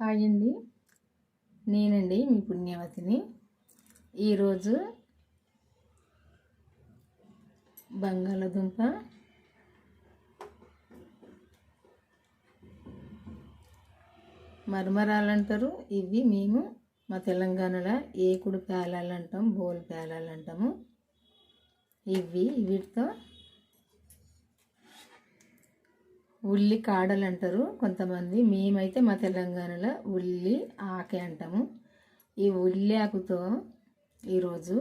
Hi అండి నేనండి మీ పుణ్యవతిని. ఈరోజు బంగాళదుంప మరమరాలు అంటారు ఇవి మేము మా తెలంగాణలో ఏకుడు పేలాలు అంటాం బోల్ పేలాలు అంటాము ఇవి వీటితో ఉల్లి కాడలు అంటారు కొంతమంది. మేమైతే మా తెలంగాణలో ఉల్లి ఆకే అంటాము. ఈ ఉల్లి ఆకుతో ఈరోజు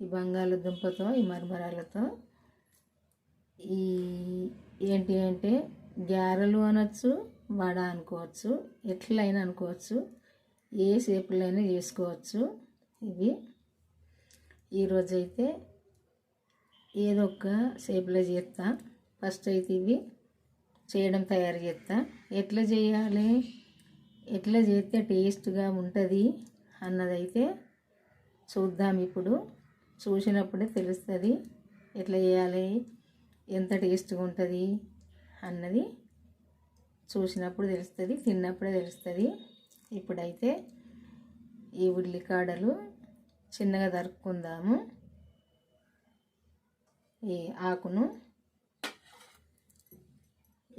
ఈ బంగాళదుంపతో ఈ మరమరాలతో ఈ ఏంటి అంటే గ్యారెలు అనొచ్చు వడ అనుకోవచ్చు ఎట్లయినా అనుకోవచ్చు ఏ షేపులో అయినా చేసుకోవచ్చు. ఇవి ఈరోజైతే ఏదో ఒక షేప్లో చేస్తా. ఫస్ట్ అయితే ఇవి చేయడం తయారు చేస్తా. ఎట్లా చేయాలి? ఎట్లా చేస్తే టేస్ట్గా ఉంటుంది అన్నదైతే చూద్దాం ఇప్పుడు. చూసినప్పుడే తెలుస్తుంది ఎట్లా చేయాలి? ఎంత టేస్ట్గా ఉంటుంది అన్నది చూసినప్పుడు తెలుస్తుంది తిన్నప్పుడే తెలుస్తుంది. ఇప్పుడైతే ఈ ఉల్లికాడలు చిన్నగా దరుక్కుందాము ఈ ఆకును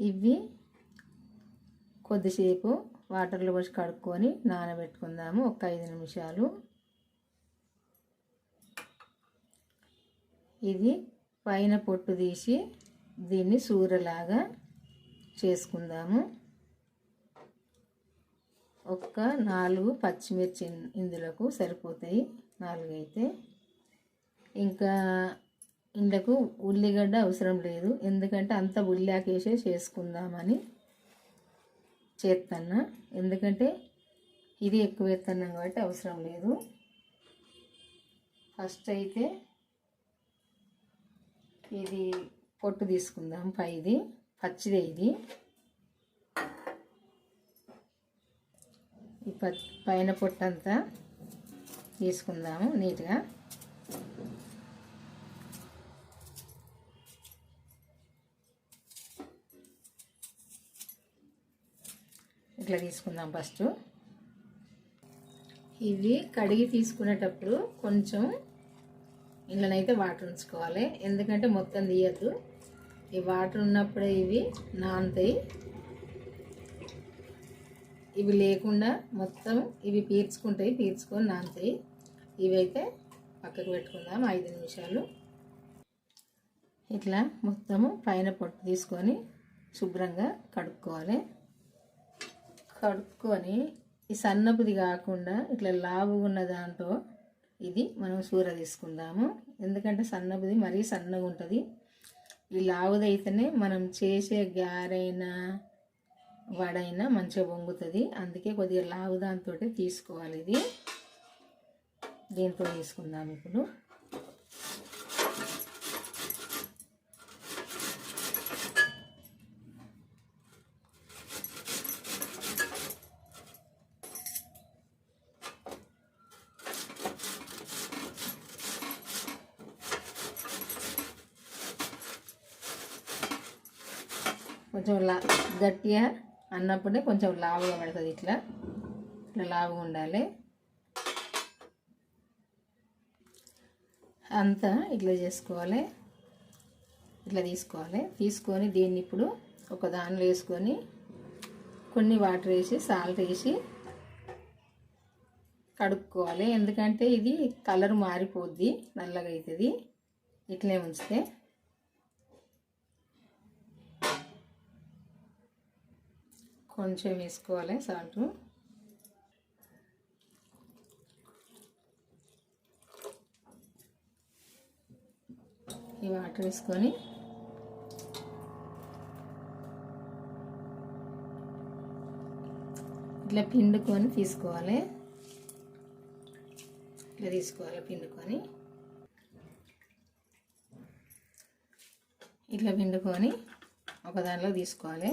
ఇవి కొద్దిసేపు వాటర్లో పోసి కడుక్కొని నానబెట్టుకుందాము. ఒక ఐదు నిమిషాలు. ఇది పైన పొట్టు తీసి దీన్ని సూరలాగా చేసుకుందాము. ఒక్క నాలుగు పచ్చిమిర్చి ఇందులోకు సరిపోతాయి. నాలుగైతే. ఇంకా ఇందుకు ఉల్లిగడ్డ అవసరం లేదు. ఎందుకంటే అంత ఉల్లాకేసే చేసుకుందామని చేస్తాను ఎందుకంటే ఇది ఎక్కువ వేస్తున్నాం కాబట్టి అవసరం లేదు. ఫస్ట్ అయితే ఇది పొట్టు తీసుకుందాం పైది. పచ్చిదే ఇది. ఈ ప పైన పొట్టంతా తీసుకుందాము నీట్గా. ఇట్లా తీసుకుందాం ఫస్ట్. ఇవి కడిగి తీసుకునేటప్పుడు కొంచెం ఇంట్లోనైతే వాటర్ ఉంచుకోవాలి. ఎందుకంటే మొత్తం తీయద్దు ఈ వాటర్ ఉన్నప్పుడే ఇవి నానుతాయి. ఇవి లేకుండా మొత్తం ఇవి పీల్చుకుంటాయి పీల్చుకొని నానుతాయి. ఇవి అయితే పక్కకు పెట్టుకుందాం ఐదు నిమిషాలు. ఇట్లా మొత్తము పైన పొట్టు తీసుకొని శుభ్రంగా కడుక్కోవాలి. కడుక్కొని ఈ సన్నపుది కాకుండా ఇట్లా లావు ఉన్న దాంతో ఇది మనం సూర తీసుకుందాము. ఎందుకంటే సన్నపుది మరీ సన్నగా ఉంటుంది. ఈ లావుదైతేనే మనం చేసే గారైనా వడైనా మంచిగా వంగుతుంది. అందుకే కొద్దిగా లావు దాంతో తీసుకోవాలి ఇది. దీంతో తీసుకుందాం ఇప్పుడు కొంచెం లా గట్టిగా అన్నప్పుడే కొంచెం లావుగా పడుతుంది ఇట్లా. ఇట్లా లావుగా ఉండాలి. అంతా ఇట్లా చేసుకోవాలి. ఇట్లా తీసుకోవాలి. తీసుకొని దీన్ని ఇప్పుడు ఒక దానిలో వేసుకొని కొన్ని వాటర్ వేసి సాల్ట్ వేసి కడుక్కోవాలి. ఎందుకంటే ఇది కలర్ మారిపోద్ది నల్లగా అవుతుంది ఇట్లే ఉంచితే కొంచెం వేసుకోవాలి సాల్ట్. ఈ వాటర్ వేసుకొని ఇట్లా పిండుకొని తీసుకోవాలి. ఇట్లా తీసుకోవాలి పిండుకొని. ఇట్లా పిండుకొని ఒక దానిలో తీసుకోవాలి.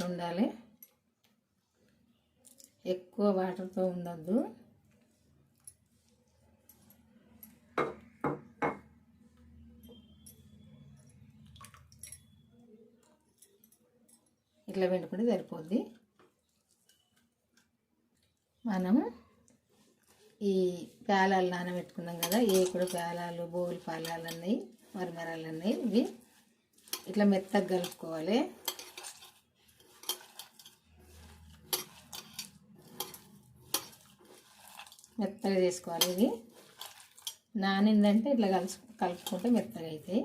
ఇట్లా ఉండాలి. ఎక్కువ వాటర్తో ఉండద్దు. ఇట్లా పెట్టుకుంటే సరిపోద్ది. మనం ఈ పేలాలు నానబెట్టుకున్నాం కదా ఏ కూడా పేలాలు బోగులు పాలాలు అన్నాయి మరమరాలు అన్నాయి ఇవి ఇట్లా మెత్తగా కలుపుకోవాలి. మెత్తగా చేసుకోవాలి ఇది. నానిందంటే ఇట్లా కలుసు కలుపుకుంటే మెత్తగా అవుతాయి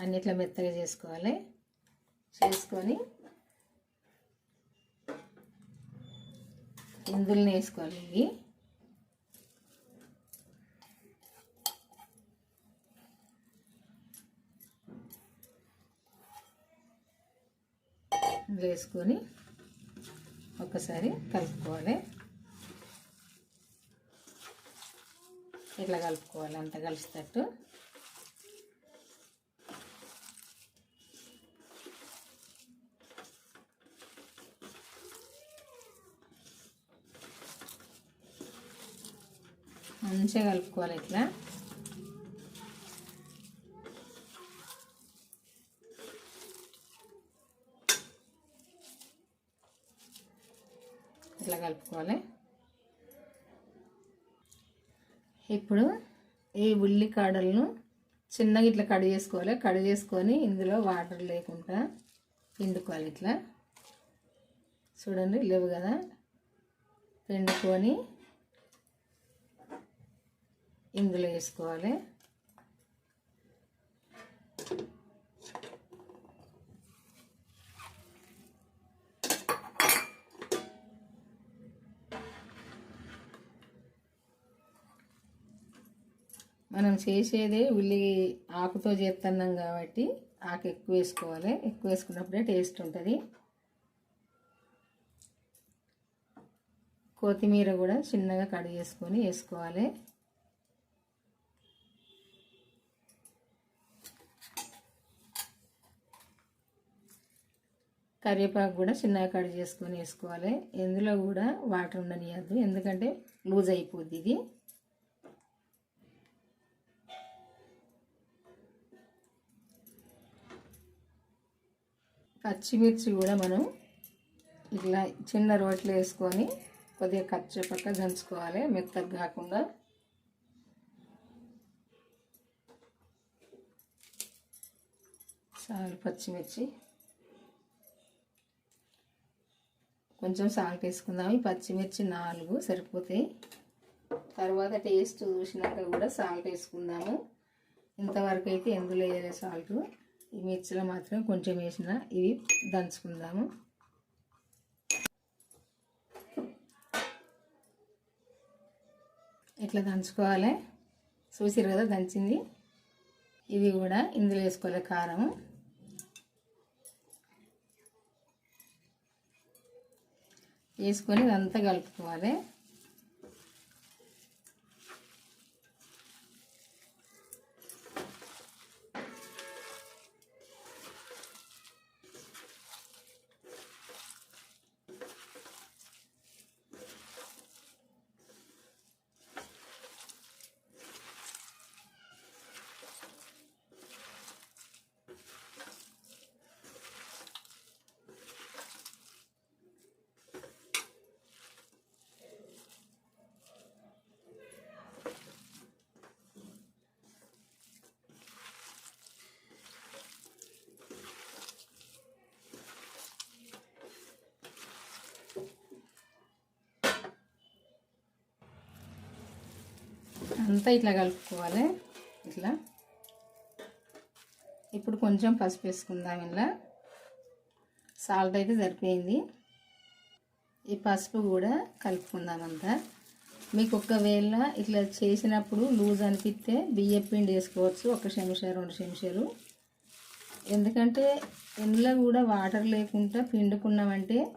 అన్ని ఇట్లా మెత్తగా చేసుకోవాలి. చేసుకొని ఇందులో వేసుకోవాలి ఇవి. వేసుకొని ఒకసారి కలుపుకోవాలి. ఇట్లా కలుపుకోవాలి అంత కలిసేటట్టు. మంచిగా కలుపుకోవాలి ఇట్లా ఇట్లా కలుపుకోవాలి ఇప్పుడు ఈ ఉల్లికాడలను చిన్నగా ఇట్లా కట్ చేసుకోవాలి. కట్ చేసుకొని ఇందులో వాటర్ లేకుండా పిండుకోవాలి ఇట్లా. చూడండి లేవు కదా? పిండుకొని ఇందులో వేసుకోవాలి. మనం చేసేదే ఉల్లి ఆకుతో చేస్తున్నాం కాబట్టి ఆకు ఎక్కువ వేసుకోవాలి. ఎక్కువ వేసుకున్నప్పుడే టేస్ట్ ఉంటుంది. కొత్తిమీర కూడా చిన్నగా కట్ చేసుకొని వేసుకోవాలి. కరివేపాకు కూడా చిన్నగా కట్ చేసుకొని వేసుకోవాలి. ఇందులో కూడా వాటర్ ఉండనియద్దు. ఎందుకంటే లూజ్ అయిపోద్ది ఇది. పచ్చిమిర్చి కూడా మనం ఇట్లా చిన్న రోట్లు వేసుకొని కొద్దిగా కచ్చి పక్క దంచుకోవాలి మెత్తగా కాకుండా. సాల్ట్ పచ్చిమిర్చి. కొంచెం సాల్ట్ వేసుకుందాం. ఈ పచ్చిమిర్చి నాలుగు సరిపోతాయి. తర్వాత టేస్ట్ చూసినాక కూడా సాల్ట్ వేసుకుందాము. ఇంతవరకు అయితే ఎందులో వేయలే సాల్ట్? ఈ మిర్చిలో మాత్రం కొంచెం వేసిన ఇవి దంచుకుందాము. ఇట్లా దంచుకోవాలి? చూసిరు కదా దంచింది. ఇవి కూడా ఇందులో వేసుకోవాలి కారం వేసుకొని ఇదంతా కలుపుకోవాలి. అంతా ఇట్లా కలుపుకోవాలి. ఇట్లా. ఇప్పుడు కొంచెం పసుపు వేసుకుందాం ఇలా. సాల్ట్ అయితే సరిపోయింది. ఈ పసుపు కూడా కలుపుకుందాం అంతా. మీకు ఒకవేళ ఇట్లా చేసినప్పుడు లూజ్ అనిపిస్తే బియ్య పిండి వేసుకోవచ్చు. ఒక చెంచా రెండు చెంచాలు. ఎందుకంటే ఇందులో కూడా వాటర్ లేకుండా పిండుకున్నామంటే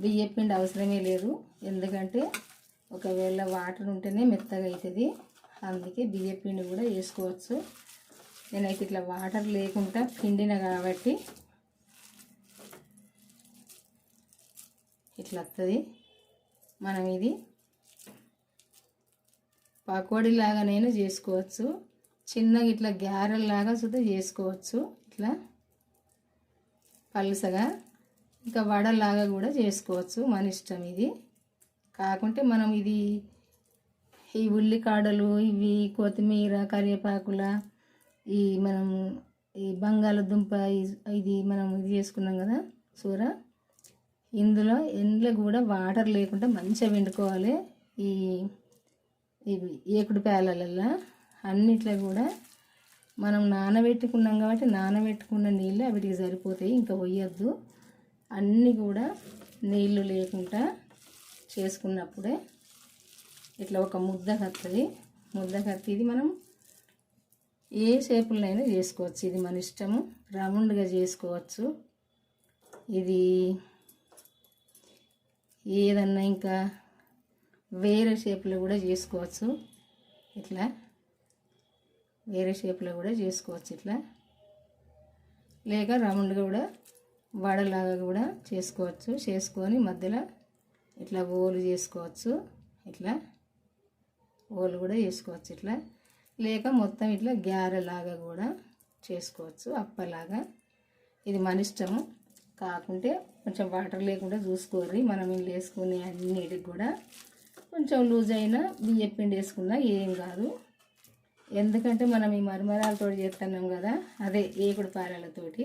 బియ్య పిండి అవసరమే లేదు. ఎందుకంటే ఒకవేళ వాటర్ ఉంటేనే మెత్తగా అవుతుంది. అందుకే బియ్య పిండి కూడా వేసుకోవచ్చు. నేనైతే ఇట్లా వాటర్ లేకుండా పిండిన కాబట్టి ఇట్లా వస్తుంది మనం ఇది పకోడీలాగా నేను చేసుకోవచ్చు. చిన్నగా ఇట్లా గ్యారెల్లాగా సుద్ధా చేసుకోవచ్చు. ఇట్లా పలుసగా ఇంకా వడలాగా కూడా చేసుకోవచ్చు. మన ఇష్టం ఇది. కాకుంటే మనం ఇది ఈ ఉల్లికాడలు ఇవి కొత్తిమీర కరివేపాకుల ఈ మనం ఈ బంగాళదుంప ఇది మనం ఇది చేసుకున్నాం కదా కూర ఇందులో ఎండ్లో కూడా వాటర్ లేకుండా మంచిగా వండుకోవాలి ఈ ఇవి ఏకుడు పేలలల్లో అన్నిట్లో కూడా మనం నానబెట్టుకున్నాం కాబట్టి నానబెట్టుకున్న నీళ్ళు వీటికి సరిపోతాయి ఇంకా పోయొద్దు అన్నీ కూడా నీళ్ళు లేకుండా చేసుకున్నప్పుడే ఇట్లా ఒక ముద్ద కత్తది. ముద్ద కత్తి ఇది మనం ఏ షేపులైనా చేసుకోవచ్చు. ఇది మన ఇష్టము. రౌండ్గా చేసుకోవచ్చు. ఇది ఏదన్నా ఇంకా వేరే షేప్లో కూడా చేసుకోవచ్చు. ఇట్లా వేరే షేప్లో కూడా చేసుకోవచ్చు ఇట్లా. లేక రౌండ్గా కూడా వడలాగా కూడా చేసుకోవచ్చు. చేసుకొని మధ్యలో ఇట్లా ఓలు చేసుకోవచ్చు. ఇట్లా ఓలు కూడా వేసుకోవచ్చు ఇట్లా. లేక మొత్తం ఇట్లా గ్యారెలాగా కూడా చేసుకోవచ్చు అప్పలాగా. ఇది మన ఇష్టము. కాకుంటే కొంచెం వాటర్ లేకుండా చూసుకోర్రి. మనం ఇల్లు వేసుకునే అన్నిటికి కూడా కొంచెం లూజ్ అయినా బియ్య పిండి వేసుకున్నా ఏం కాదు. ఎందుకంటే మనం ఈ మరమరాలతో చేస్తున్నాం కదా అదే ఏకుడు పారాలతోటి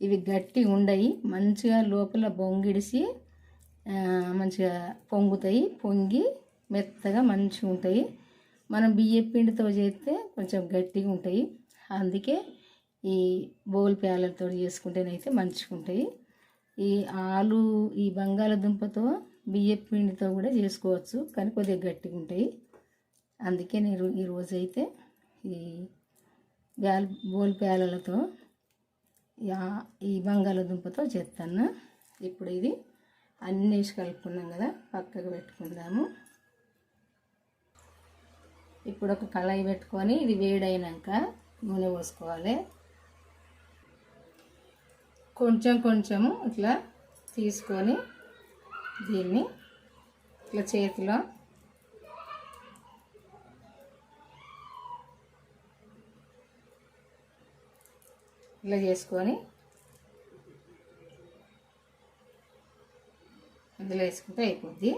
ఇవి గట్టి ఉండయి మంచిగా లోపల బొంగిడిసి మంచిగా పొంగుతాయి పొంగి మెత్తగా మంచిగా ఉంటాయి. మనం బియ్యం పిండితో చేస్తే కొంచెం గట్టిగా ఉంటాయి. అందుకే ఈ బౌల్ ప్యాలతో చేసుకుంటేనైతే మంచిగా ఉంటాయి. ఈ ఆలు ఈ బంగాళదుంపతో బియ్యం పిండితో కూడా చేసుకోవచ్చు. కానీ కొద్దిగా గట్టిగా ఉంటాయి. అందుకే నేను ఈరోజు అయితే ఈ బ్యాల్ బోల్ ప్యాలలతో ఈ బంగాళదుంపతో చేస్తాను. ఇప్పుడు ఇది అన్నీ వేసి కలుపుకున్నాం కదా పక్కకు పెట్టుకుందాము. ఇప్పుడు ఒక కళాయి పెట్టుకొని ఇది వేడైనాక నూనె పోసుకోవాలి. కొంచెం కొంచెము ఇట్లా తీసుకొని దీన్ని ఇట్లా చేతిలో ఇట్లా చేసుకొని అందులో వేసుకుంటే అయిపోద్ది.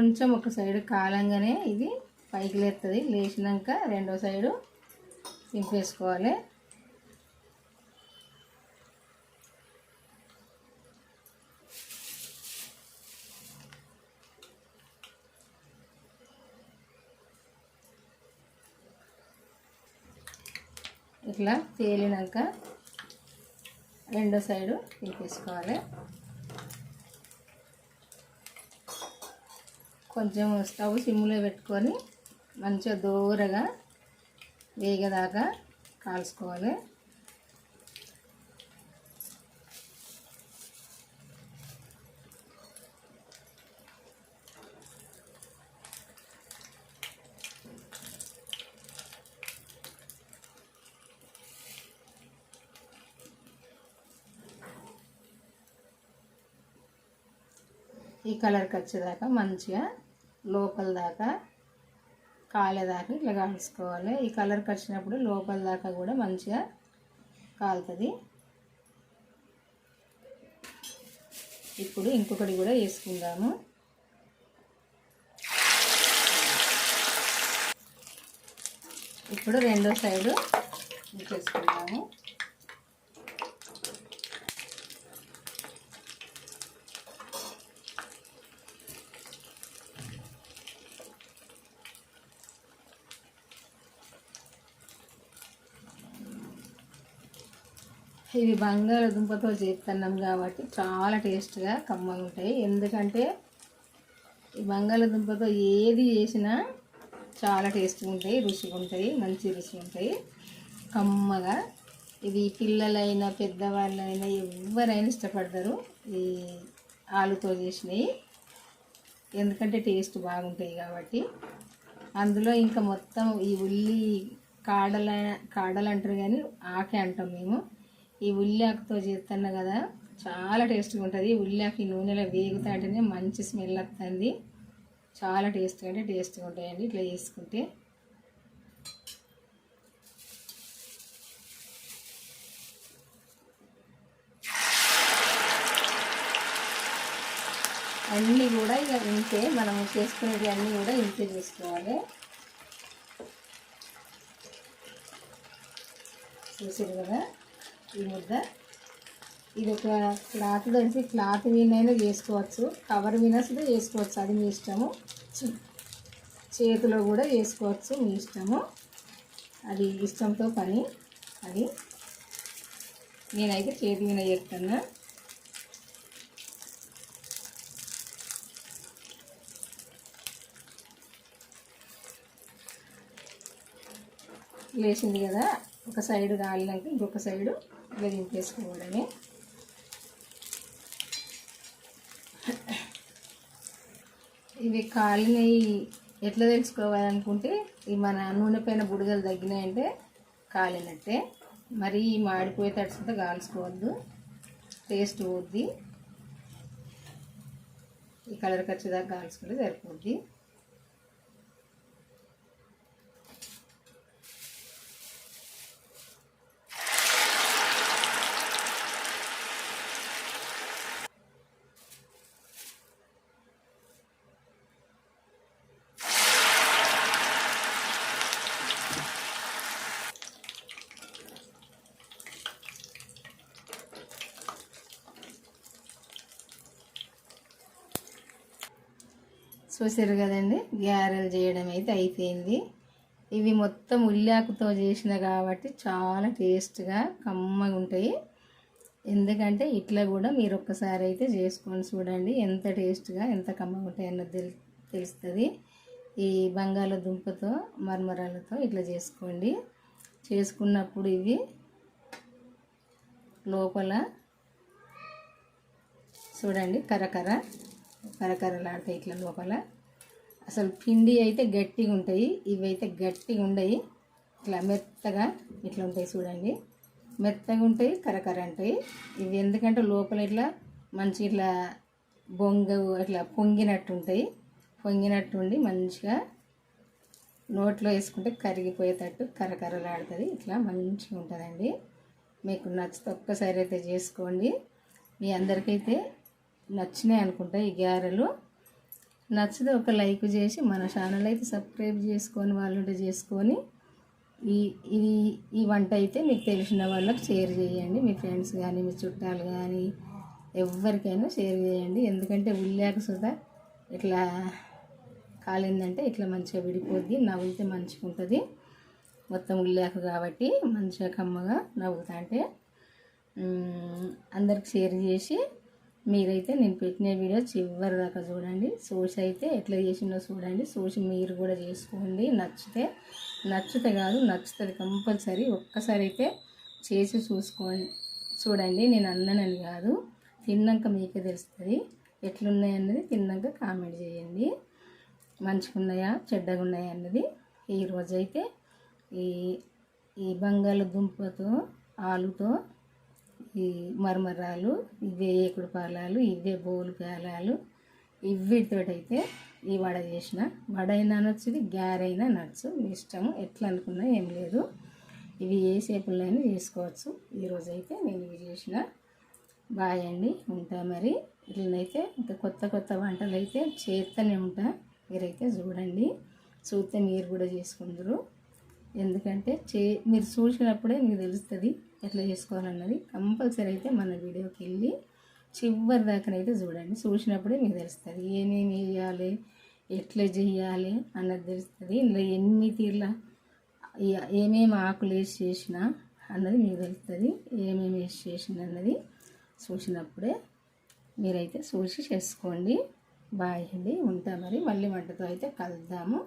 కొంచెం ఒక సైడు కాలంగానే ఇది పైకి లేస్తుంది లేచినాక రెండో సైడు దింపేసుకోవాలి ఇట్లా తేలినాక రెండో సైడు తిప్పేసుకోవాలి కొంచెం స్టవ్ సిమ్లో పెట్టుకొని మంచిగా దూరగా వేగదాకా కాల్చుకోవాలి. ఈ కలర్కి వచ్చేదాకా మంచిగా లోపల దాకా కాలేదాకా ఇట్లా కాల్చుకోవాలి. ఈ కలర్కి వచ్చినప్పుడు లోపల దాకా కూడా మంచిగా కాలుతుంది. ఇప్పుడు ఇంకొకటి కూడా వేసుకుందాము. ఇప్పుడు రెండో సైడు చేసుకుందాము ఇవి బంగాళదుంపతో చేస్తున్నాం కాబట్టి చాలా టేస్ట్గా కమ్మగా ఉంటాయి. ఎందుకంటే ఈ బంగాళదుంపతో ఏది చేసినా చాలా టేస్ట్గా ఉంటాయి రుచిగా ఉంటాయి మంచి రుచి ఉంటాయి. కమ్మగా ఇది పిల్లలైనా పెద్దవాళ్ళైనా ఎవరైనా ఇష్టపడతారు ఈ ఆలుతో చేసినవి. ఎందుకంటే టేస్ట్ బాగుంటాయి కాబట్టి. అందులో ఇంకా మొత్తం ఈ ఉల్లి కాడల కాడలు అంటారు కానీ ఆకే అంటాం మేము. ఈ ఉల్లాకుతో చేస్తున్నా కదా చాలా టేస్ట్గా ఉంటుంది. ఉల్లాకి నూనెలో వేగుతా అంటేనే మంచి స్మెల్ వస్తుంది చాలా టేస్ట్గా అంటే టేస్ట్గా ఉంటాయండి ఇట్లా చేసుకుంటే. అన్నీ కూడా ఇక ఇంతే మనం చేసుకునేవి అన్నీ కూడా ఇంతే చేసుకోవాలి. చూసారు కదా? ఈ ముద్ద. ఇది ఒక క్లాత్ తెలిసి క్లాత్ వీనైనా చేసుకోవచ్చు కవర్ వీన కూడా చేసుకోవచ్చు అది మీ ఇష్టము. చేతిలో కూడా చేసుకోవచ్చు మీ ఇష్టము. అది ఇష్టంతో పని. అది నేనైతే చేతి మీద చేస్తున్నా. లేచింది కదా. ఒక సైడ్ కాలినాక ఇంకొక సైడు ఇలా ఇవి కాలినవి ఎట్లా తెలుసుకోవాలనుకుంటే ఈ మన నూనె పైన బుడగలు తగ్గినాయంటే కాలినట్టే మరి మాడిపోయే తడుచుకుంటే కాల్చుకోవద్దు. టేస్ట్ పోద్ది. ఈ కలర్ వచ్చేదాకా కాల్చుకుంటే సరిపోద్ది. చూసారు కదండి? గ్యారెలు చేయడం అయితే అయిపోయింది. ఇవి మొత్తం ఉల్లాకుతో చేసిన కాబట్టి చాలా టేస్ట్గా కమ్మగా ఉంటాయి. ఎందుకంటే ఇట్లా కూడా మీరు ఒక్కసారి అయితే చేసుకొని చూడండి ఎంత టేస్ట్గా ఎంత కమ్మగా ఉంటాయి అన్నది తెలు తెలుస్తుంది. ఈ బంగాళదుంపతో మరమరాలతో ఇట్లా చేసుకోండి. చేసుకున్నప్పుడు ఇవి లోపల చూడండి కరకర. కరకరలాడతాయి ఇట్లా లోపల. అసలు పిండి అయితే గట్టిగా ఉంటాయి ఇవి అయితే గట్టిగా ఉండయి. ఇట్లా మెత్తగా ఇట్లా ఉంటాయి చూడండి. మెత్తగా ఉంటాయి కరకర ఉంటాయి. ఇవి ఎందుకంటే లోపల ఇట్లా మంచి ఇట్లా బొంగ ఇట్లా పొంగినట్టు ఉంటాయి. పొంగినట్టు ఉండి మంచిగా నోట్లో వేసుకుంటే కరిగిపోయేటట్టు కరకరలాడుతుంది. ఇట్లా మంచిగా ఉంటుందండి. మీకు నచ్చితే ఒక్కసారి అయితే చేసుకోండి. మీ అందరికైతే నచ్చినాయి అనుకుంటా ఈ గారెలు. నచ్చితే ఒక లైక్ చేసి మన ఛానల్ అయితే సబ్స్క్రైబ్ చేసుకొని వాళ్ళు చేసుకొని ఈ ఇది ఈ వంట అయితే మీకు తెలిసిన వాళ్ళకి షేర్ చేయండి. మీ ఫ్రెండ్స్ కానీ మీ చుట్టాలు కానీ ఎవరికైనా షేర్ చేయండి. ఎందుకంటే ఉల్లాక సుధా ఇట్లా కాలిందంటే ఇట్లా మంచిగా విడిపోద్ది నవ్వులితే మంచిగా ఉంటుంది. మొత్తం ఉల్లాక కాబట్టి మంచిగా కమ్మగా నవ్వుతా అంటే అందరికి షేర్ చేసి మీరైతే నేను పెట్టిన వీడియో చివరి దాకా చూడండి. సోష అయితే ఎట్లా చేసిందో చూడండి. సోష మీరు కూడా చేసుకోండి. నచ్చితే నచ్చితే కాదు నచ్చుతుంది కంపల్సరీ. ఒక్కసారి అయితే చేసి చూసుకోండి. చూడండి నేను అన్నానని కాదు తిన్నాక మీకే తెలుస్తుంది. ఎట్లున్నాయి అన్నది తిన్నాక కామెంట్ చేయండి. మంచిగా ఉన్నాయా చెడ్డగా ఉన్నాయా అన్నది ఈరోజు అయితే ఈ ఈ బంగాళదుంపతో ఆలుతో ఈ మరమరాలు ఇవే ఏకుడు పాలాలు ఇవే బోలు పేలాలు ఇవిటితోటైతే ఈ వడ చేసిన. వడ అయినా నచ్చుది గారైనా నచ్చు మీ ఇష్టం ఎట్లా అనుకున్నా ఏం లేదు. ఇవి ఏ సేపులైనా చేసుకోవచ్చు. ఈరోజు అయితే నేను ఇవి చేసిన. బాయ్ అండి ఉంటా మరి. ఇట్లనైతే ఇంకా కొత్త కొత్త వంటలు అయితే చేస్తూనే ఉంటా. మీరైతే చూడండి. చూస్తే మీరు కూడా చేసుకుందరు. ఎందుకంటే చే మీరు చూసినప్పుడే మీకు తెలుస్తుంది. ఎట్లా చేసుకోవాలన్నది కంపల్సరీ అయితే మన వీడియోకి వెళ్ళి చివరి దాకానైతే చూడండి. చూసినప్పుడే మీకు తెలుస్తుంది ఏమేమి వేయాలి ఎట్లా చేయాలి అన్నది తెలుస్తుంది. ఇందులో ఎన్ని తీర్ల ఏమేమి ఆకులు వేసి చేసినా అన్నది మీకు తెలుస్తుంది. ఏమేమి వేసి చేసిన అన్నది చూసినప్పుడే మీరైతే చూసి చేసుకోండి. బాయ్ అండి. ఉంటా మరి. మళ్ళీ వంటతో అయితే కలుద్దాము.